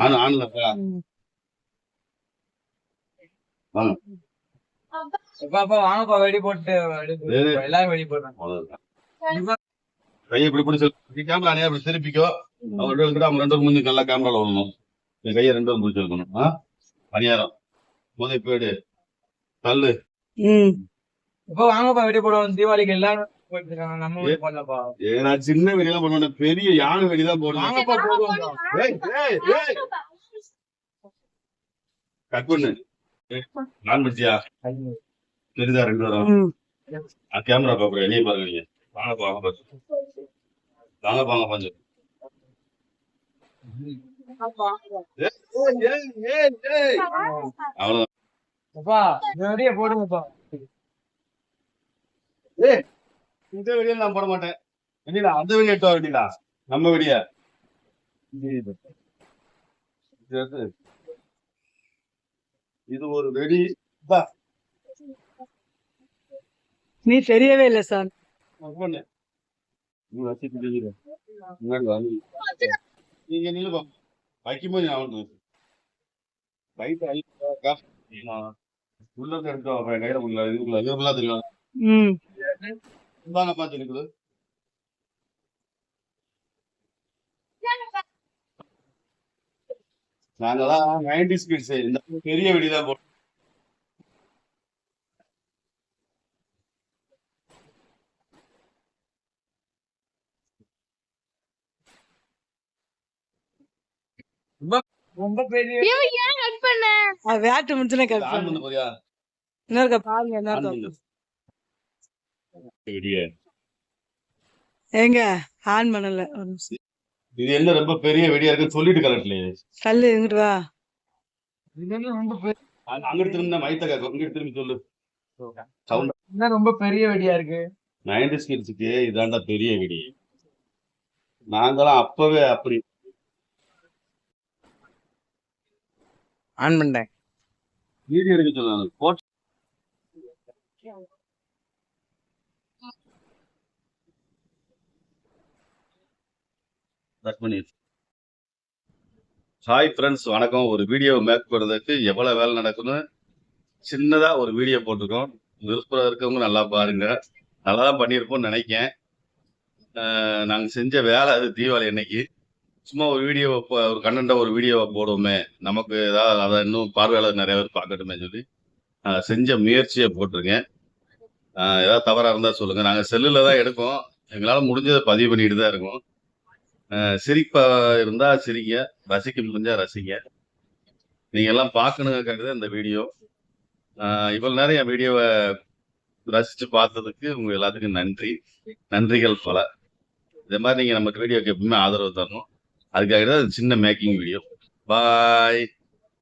On ஆன்ல வாங்க. அப்பா அப்பா வாங்கப்பா வெடி போட்டு. எல்லாரும் வெடி போடுறாங்க. கையை இப்படி பிடிச்சி கேமரா அணையா இப்படி திருப்பிக்கோ. அவங்க ரெண்டு பேரும் அவங்க ரெண்டு பேரும் முடிஞ்சு நல்லா கேமரால இந்த கையை ரெண்டு பேரும் பிடிச்சி இருக்கணும். ஆ? பணியாரம். புதைப்பேடு கல்லு ம். அப்பா வாங்கப்பா வெடி போடுவோம் தீபாவளிக்கு எல்லாரும் ஏ, நான் சின்ன வெடிலாம் போட மாட்டேன் பெரிய யானை வெடி தான் போடுவேன் வாங்கப்பா போடுவோம்? ஏய், ஏய், ஏய். கட் பண்ணு ஏய், நான் பத்தியா? தெரியுதா ரெண்டு பேரும்? ம். கேமரா பாக்குறேன். வெளியே பாருங்க வாங்க வாங்க பாரு. வாங்க வாங்க பாஞ்சு அவ்வளவுதான். அப்பா இந்த வெடியை நான் போட மாட்டேன். வெடியில அந்த வெடி எடுத்து வெடிடா நம்ம வெடிய இது ஒரு வெடி. நீ தெரியவே இல்லை சார். நீங்க நில்லு பா. வைக்கும்போது நான் வந்து லைட் அழிக்கா உள்ள எடுத்து கையில உள்ள இதுக்குள்ள இதுக்குள்ள தெரியும். ம். இந்தாங்க பாத்து இருக்குது நாங்கெல்லாம் நைன்டி ஸ்பீட்ஸ் இந்த பெரிய வெடிதான் போட்டோம் ரொம்ப பெரிய வேட்டு முடிச்சுனே கட் பண்ணு? போறியா? இன்னொருக்க பாருங்க ஆன் இன்னொருக்க எங்க ஆன் பண்ணல ஒரு நிமிஷம். இது என்ன ரொம்ப பெரிய வெடியா இருக்கு சொல்லிட்டு கலட்டலையே. தள்ளு இங்கிட்டு வா. இது ரொம்ப பெரிய அங்கிட்டு திரும்ப மைத்த கேட்கும் இங்கிட்டு திரும்பி சொல்லு. சவுண்ட் என்ன ரொம்ப பெரிய வெடியா இருக்கு? நைன்டி ஸ்கிட்ஸுக்கு இதாண்டா பெரிய வெடி. நாங்களாம் அப்பவே அப்படி. ஆன் பண்ணிட்டேன் வீடியோ எடுக்க சொன்னாங்க. கட் பண்ணி ஹாய் ஃப்ரெண்ட்ஸ் வணக்கம். ஒரு வீடியோ மேக் பண்ணுறதுக்கு எவ்வளோ வேலை நடக்குன்னு சின்னதாக ஒரு வீடியோ போட்டிருக்கோம். விருப்பம் இருக்கவங்க நல்லா பாருங்க. நல்லா தான் பண்ணியிருப்போம்னு நினைக்கேன். நாங்கள் செஞ்ச வேலை அது தீபாவளி அன்னைக்கு. சும்மா ஒரு வீடியோ ஒரு கண்டென்ட்டாக ஒரு வீடியோவை போடுவோமே. நமக்கு ஏதாவது அதை இன்னும் பார்வையாளர் நிறைய பேர் பார்க்கட்டுமே சொல்லி. செஞ்ச முயற்சியை போட்டிருக்கேன். ஏதாவது தவறாக இருந்தால் சொல்லுங்கள் நாங்கள் செல்லில் தான் எடுப்போம். எங்களால் முடிஞ்சதை பதிவு பண்ணிட்டு தான் இருக்கோம். சிரிப்பா இருந்தால் சிரிங்க ரசிக்க முடிஞ்சா ரசிங்க. நீங்கள் எல்லாம் பார்க்கணுங்கிறது இந்த வீடியோ. இவ்வளோ நேரம் என் வீடியோவை ரசித்து பார்த்ததுக்கு உங்கள் எல்லாத்துக்கும் நன்றி. நன்றிகள் பல. இதே மாதிரி நீங்கள் நமக்கு வீடியோக்கு எப்பவுமே ஆதரவு தரணும். அதுக்காக தான் சின்ன மேக்கிங் வீடியோ. பாய்.